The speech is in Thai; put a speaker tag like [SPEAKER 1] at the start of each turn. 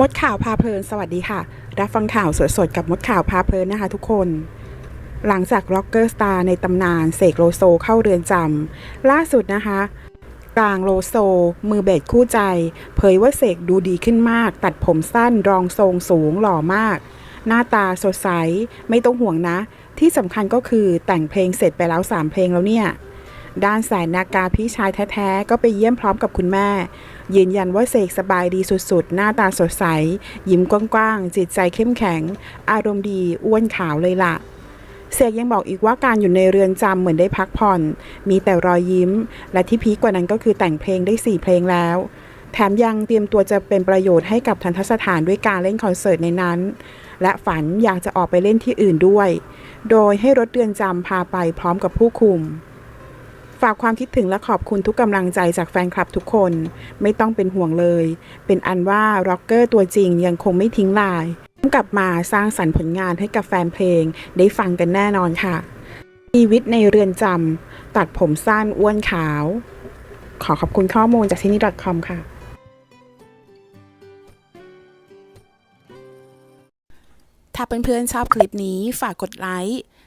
[SPEAKER 1] มดข่าวพาเพลินสวัสดีค่ะ รับฟังข่าวสดๆกับมดข่าวพาเพลินนะคะทุกคน หลังจากร็อกเกอร์สตาร์ในตำนานเสกโลโซเข้าเรือนจำล่าสุดนะคะกลางโลโซ มือเบสคู่ใจ เผยว่าเสกดูดีขึ้นมาก ตัดผมสั้นรองทรงสูงหล่อมาก หน้าตาสดใส ไม่ต้องห่วงนะ ที่สำคัญก็คือแต่งเพลงเสร็จไปแล้ว 3 เพลงแล้วเนี่ย ด้านสายนากาพี่ชายแท้ๆ ก็ไปเยี่ยมพร้อมกับคุณแม่ ยืนยันว่าเสกสบายดีสุดๆ หน้าตาสดใส ยิ้มกว้างๆ จิตใจเข้มแข็ง อารมณ์ดีอ้วนขาวเลยล่ะเสกยังบอกอีกว่าการอยู่ในเรือนจำเหมือนได้พักผ่อน มีแต่รอยยิ้ม และที่พีคกว่านั้นก็คือแต่งเพลงได้ 4 เพลงแล้ว แถมยังเตรียมตัวจะเป็นประโยชน์ให้กับทันทสถานด้วยการเล่นคอนเสิร์ตในนั้น และฝันอยากจะออกไปเล่นที่อื่นด้วย โดยให้รถเรือนจำพาไปพร้อมกับผู้คุม ฝากความคิดถึงและขอบคุณทุกกำลังใจจากแฟนคลับทุกคน ไม่ต้องเป็นห่วงเลย เป็นอันว่าร็อกเกอร์ตัวจริงยังคงไม่ทิ้งลายกลับมาสร้างสรรค์ผลงานให้กับแฟนเพลง ได้ฟังกันแน่นอนค่ะ ชีวิตในเรือนจำตัดผมสั้นอ้วนขาว ขอขอบคุณข้อมูลจากที่นี่ .com ค่ะ ถ้าเพื่อนๆชอบคลิปนี้ฝากกดไลค์